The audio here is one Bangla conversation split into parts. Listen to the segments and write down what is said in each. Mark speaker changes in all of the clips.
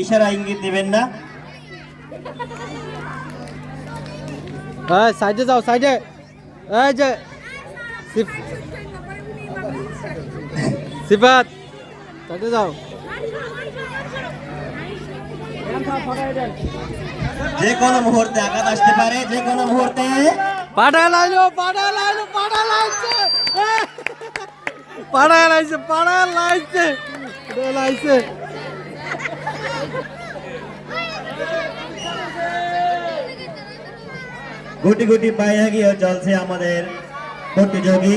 Speaker 1: ইশারা ইঙ্গিত দিবেন না।
Speaker 2: সাইডে যাও সাইডে। এই যে সিফাত সাইডে যাও।
Speaker 1: যে কোনো মুহূর্তে আঘাত আসতে পারে যে কোনো মুহূর্তে
Speaker 2: পাড়া লাইলো পাড়া লাইলো পাড়া লাইছে! পাড়া লাইছে পাড়া লাইছে লাইছে
Speaker 1: গুটি গুটি পায়ে এগিয়ে চলছে আমাদের প্রতিযোগী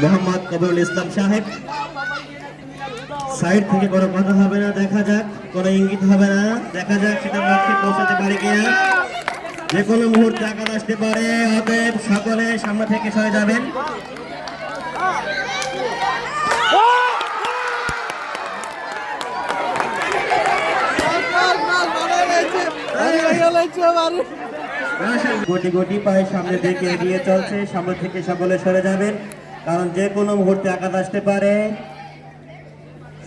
Speaker 1: মোহাম্মদ কবিরুল ইসলাম সাহেব। সাইড থেকে কোনো কথা হবে না, দেখা যাক, কোনো ইঙ্গিত হবে না। দেখা যাক সেটা লক্ষ্যে পৌঁছাতে পারে কিনা। যে কোনো মুহূর্তে আঘাত আসতে পারে, অতএব সকলে সামনে থেকে সরে যাবেন। গুটি গুটি পায়ে সামনের দিকে এগিয়ে চলছে সামনে থেকে সকলে সরে যাবেন। কারণ যে কোনো মুহূর্তে আঘাত আসতে পারে।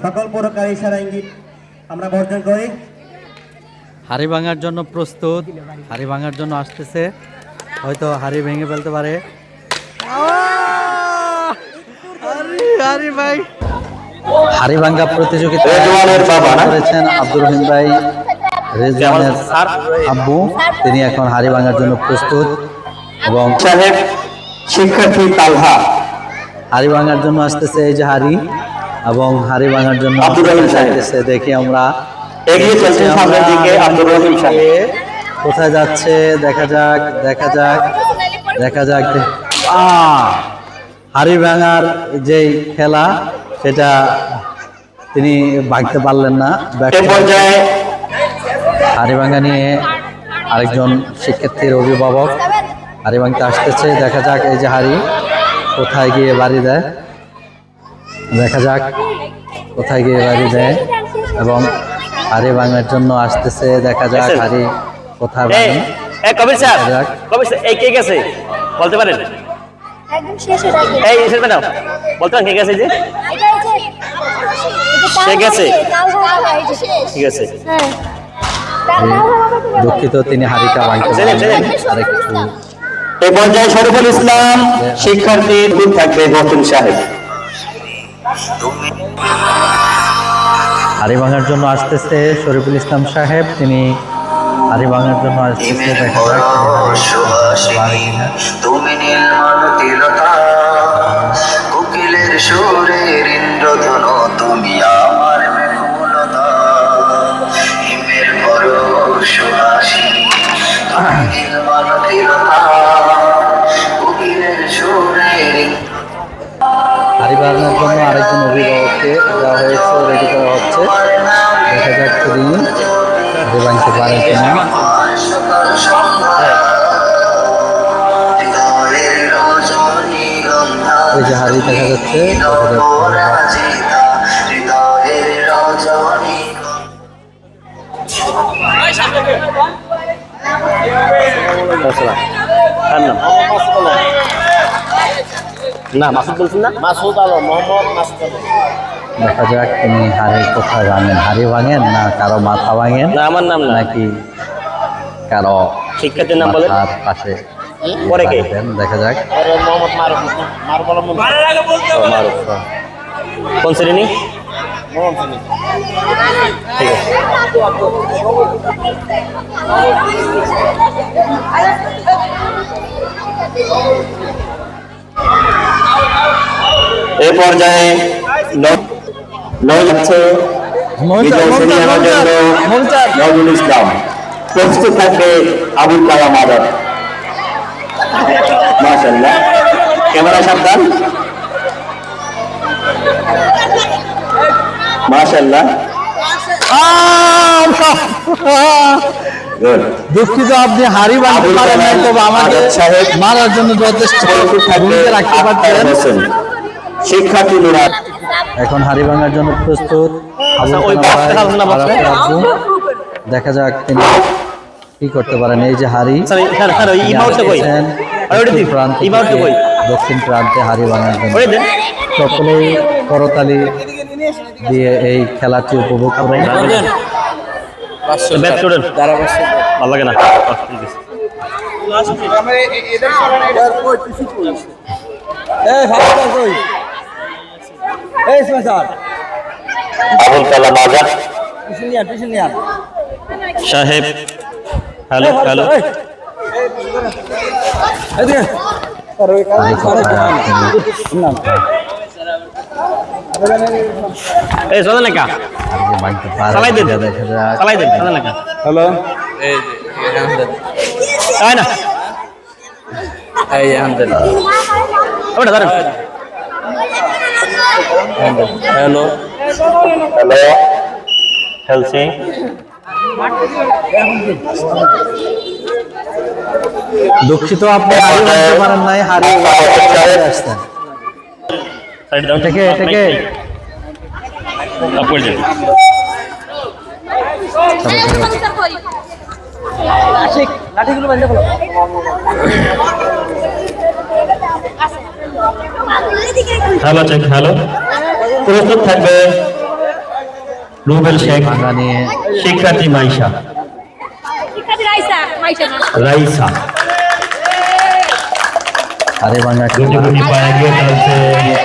Speaker 1: সকল প্রকার ইশারা ইঙ্গিত আমরা বর্জন করি।
Speaker 2: হাড়ি ভাঙার জন্য প্রস্তুত। হাড়ি ভাঙার জন্য আসতেছে। হয়তো হাড়ি ভেঙে ফেলতে পারে। হাড়ি ভাঙ্গা প্রতিযোগিতা করেছেন আব্দুর রহিম ভাই। রেজওয়ানের আব্বু তিনি এখন হাড়ি ভাঙার জন্য প্রস্তুত এবং
Speaker 3: শিক্ষার্থী তালহা।
Speaker 2: হাড়ি ভাঙার জন্য আসতেছে এই যে হাড়ি এবং হাড়ি ভাঙার জন্য আসতেছে দেখি আমরা। কোথায় যাচ্ছে? দেখা যাক দেখা যাক দেখা যাক! হাড়ি ভাঙার যেই খেলা সেটা তিনি ভাঙতে পারলেন না। ভাঙা নিয়ে আরেকজন শিক্ষার্থীর অভিভাবক হাড়ি আসতেছে। দেখা যাক এই যে হারি কোথায় গিয়ে বাড়ি দেয়। দেখা যাক কোথায় গিয়ে বাড়ি দেয় এবং হাড়ি ভাঙার জন্য আসতেছে। দেখা যাক হাড়ি কোথায় ভাঙে
Speaker 3: কবির। কবির এই কে গেছে? বলতে পারেন? এই ম্যাডাম বলতে পারেন কে গেছে যে? সে গেছে? ঠিক আছে।
Speaker 4: হ্যাঁ।
Speaker 2: দুঃখিত তিনি। আরেকটু
Speaker 3: এ পর্যায়ে শরীফুল ইসলাম শিক্ষার্থী দূর থাকবে বতুল সাহেব।
Speaker 2: হাড়ি ভাঙার জন্য আসতেছে শরীফুল ইসলাম সাহেব তিনি হাড়ি ভাঙার জন্য আসতেছে দেখা যাক।
Speaker 5: কোকিলের সুরের ইন্দ্রধনু
Speaker 2: দেখা যাক তিনি পারেন কিনা যে হাড়ি দেখা যাচ্ছে
Speaker 3: না মাসুদ বলছেন না? মাসুদ আলম মোহাম্মদ মাসুদ আলম।
Speaker 2: দেখা যাক তিনি হাড়ি কোথায় ভাঙেন। হাড়ি ভাঙেন না কারও মাথা ভাঙেন?
Speaker 3: না আমার নাম
Speaker 2: নাকি কারও
Speaker 3: শিক্ষার্থীর নাম বলেন।
Speaker 2: পাশে
Speaker 3: পরে কে?
Speaker 2: দেখা যাক।
Speaker 3: কোন শ্রেণি? ঠিক আছে। এ পর্যায়ে ন- নয় যাচ্ছে বিজয় ছিনিয়ে আনার জন্য নজরুল ইসলাম। প্রস্তুত থাকবে আবুল কালাম আজাদ মাশাল্লাহ ক্যামেরা সাবধান। মাশাল্লাহ
Speaker 2: দুঃখিত আপনি ভাঙতে
Speaker 3: আবুল
Speaker 2: পারেন তবে আমাকে মারার জন্য যথেষ্ট রাখতে পারতেন।
Speaker 3: হোসেন শিক্ষার্থী নুরাত
Speaker 2: এখন হাড়ি ভাঙার জন্য প্রস্তুত।
Speaker 3: আচ্ছা।
Speaker 2: দেখা যাক তিনি কি করতে পারেন। এই যে হাড়ি
Speaker 3: ওটা
Speaker 2: দক্ষিণ প্রান্ত হাড়ি ভাঙার জন্য। সকলেই করতালি দিয়ে এই খেলাটি উপভোগ করেন।
Speaker 6: ভালো লাগে না? ঠিক আছে।
Speaker 3: আবুল কালাম আজাদ।
Speaker 6: সাহেব হ্যালো হ্যালো। এই সোজা লেখা চালাই দেন। চালাই দেন সোজা লেখা হ্যালো। তাই না। ওটা ধরেন। হ্যালো
Speaker 3: হ্যালো
Speaker 6: খেলছি
Speaker 2: দুঃখিত আপনি হারিয়ে পারেন নাই হারিয়ে থেকে থেকে
Speaker 6: আপনি যান হ্যালো চেক হ্যালো প্রস্তুত থাকবে রুবেল শেখ শিক্ষার্থী মাইশা। রাইসা গুটি গুটি পায়ে গিয়ে চলছে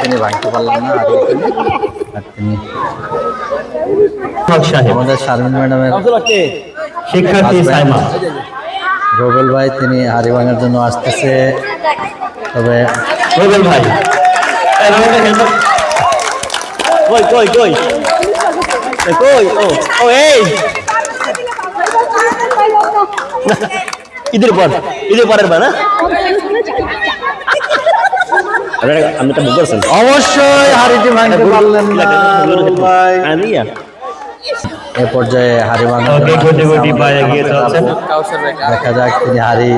Speaker 2: তিনি ভাঙতে পারলেন না আর তিনি আমাদের শারমিন ম্যাডামের
Speaker 6: শিক্ষার্থী সাইমা।
Speaker 2: রোবেল ভাই তিনি হারি জন্য আসতেছে। তবে
Speaker 6: রুবেল ভাই. কই কই কই? কই? ও ও এই। ঈদের পর ঈদের পরের বার না? আমি তো করছেন
Speaker 2: অবশ্যই ভাঙতে পারলেন না।
Speaker 6: আনিয়া
Speaker 2: এ পর্যায়ে হারি। দেখা যাক তিনি হারি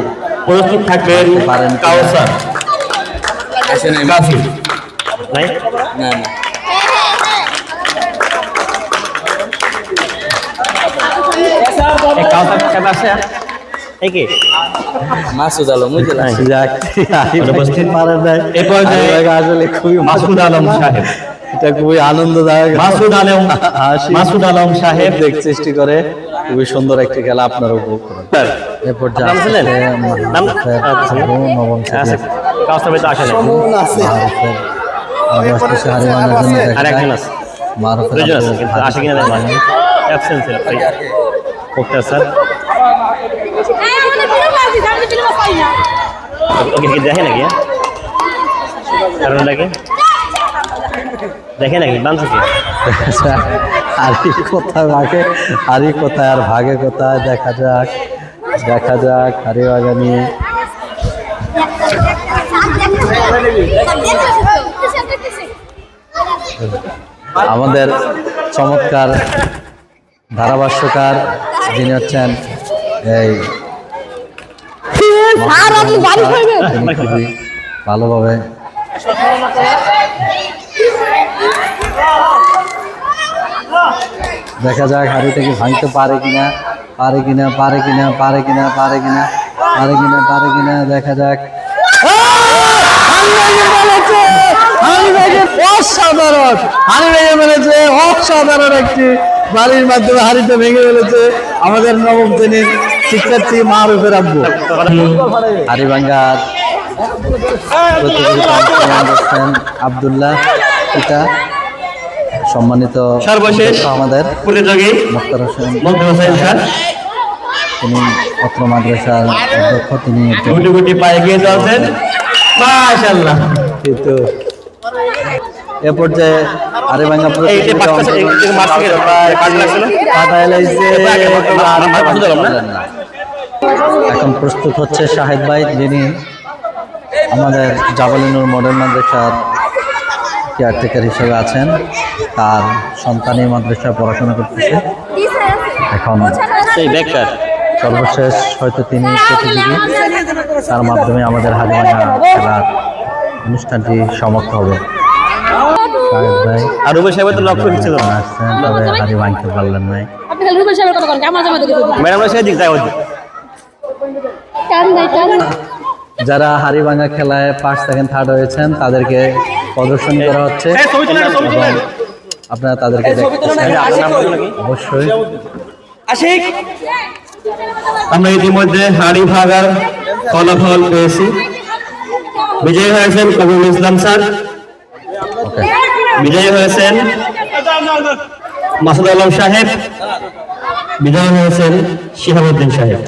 Speaker 6: প্রস্তুত থাকবেন।
Speaker 2: পারেন
Speaker 6: কাউসার। নাই কাউসার এই কি?
Speaker 7: মাসুদ আলম
Speaker 2: যাক। আসলে খুবই
Speaker 6: মাসুদ আলম সাহেব।
Speaker 2: এটা খুবই আনন্দদায়ক।
Speaker 6: মাসুদ আলম
Speaker 2: হাসি।
Speaker 6: মাসুদ আলম সাহেব
Speaker 2: দেখ সৃষ্টি করে। খুবই সুন্দর একটি খেলা আপনারা উপভোগ করুন।
Speaker 6: স্যার।
Speaker 2: এ পর্যায়ে
Speaker 6: নাম শুনলেন?
Speaker 2: আসছে
Speaker 6: নাম?
Speaker 2: মাহরুফের। আবু নবম
Speaker 6: আছে।
Speaker 2: শ্রেণির
Speaker 6: কাউসার ভাই তো আসে না আর একজন আছে। দুজন আছে কিন্তু আসে কিনা অ্যাবসেন্স ভাই। কোকটা স্যার। ওকে কি দেখে নাকি? হ্যাঁ? কারণ লাগে দেখে নাকি? বানছে কি?
Speaker 2: কোথায় ভাগে? হারি কোথায় আর ভাগে কোথায়? দেখা যাক দেখা যাক হারি বাগানি। আমাদের চমৎকার ধারাভাষ্যকার যিনি হচ্ছেন এই ভালোভাবে দেখা যাক হাড়িটা কি ভাঙতে পারে কিনা পারে কিনা পারে কিনা পারে কিনা পারে কিনা পারে কিনা পারে কিনা দেখা যাক। অসাধারণ। হাড়ি ভেঙে ফেলেছে অসাধারণ একটি বাড়ির মাধ্যমে হাড়িটা ভেঙে ফেলেছে আমাদের নবম শ্রেণির শিক্ষার্থী মারুফের আব্বু। হাড়ি ভাঙ্গার আবদুল্লাহ পিতা সম্মানিত
Speaker 6: সর্বশেষ
Speaker 2: আমাদের
Speaker 6: প্রতিযোগী
Speaker 2: মুক্তার হোসেন।
Speaker 6: স্যার।
Speaker 2: তিনি অত্র মাদ্রাসার অধ্যক্ষ তিনি
Speaker 6: গুটি গুটি পায়ে গিয়ে চলছেন। মাশাআল্লাহ।
Speaker 2: কিন্তু এ পর্যায়ে আরে
Speaker 6: না।
Speaker 2: এখন প্রস্তুত হচ্ছে শাহেদ ভাই যিনি আমাদের জাবালিনুর মডেল মাদ্রাসার কেয়ারটেকার হিসেবে আছেন। তার সন্তান এই মাদ্রাসায় পড়াশোনা করতেছে। এখন
Speaker 6: সেই বেকার
Speaker 2: সর্বশেষ হয়তো তিনি প্রতিযোগী তার মাধ্যমে আমাদের হাজিমানা খেলার অনুষ্ঠানটি সমাপ্ত হবে।
Speaker 6: আর রুবেল সাহেবের তো লক্ষ্য কিছু
Speaker 2: এখন আসছেন তবে হারি ভাঙতে পারলেন নাই।
Speaker 8: আপনি রুবেল সাহেবের কথা বলেন আমার জামাই দেখে
Speaker 6: ম্যাডাম সেই দিক যায়
Speaker 4: টান নাই টান
Speaker 2: যারা হাড়িভাঙা খেলায় ফার্স্ট সেকেন্ড থার্ড হয়েছেন তাদেরকে প্রদর্শনী করা হচ্ছে। এবং আপনারা তাদেরকে দেখতে চান। অবশ্যই।
Speaker 6: আশিক।
Speaker 3: আমরা ইতিমধ্যে হাড়ি ভাগার ফলাফল পেয়েছি। বিজয়ী হয়েছেন কবিরুল ইসলাম স্যার। বিজয়ী হয়েছেন মাসুদ আলম সাহেব বিজয়ী হয়েছেন শিহাবুদ্দিন সাহেব।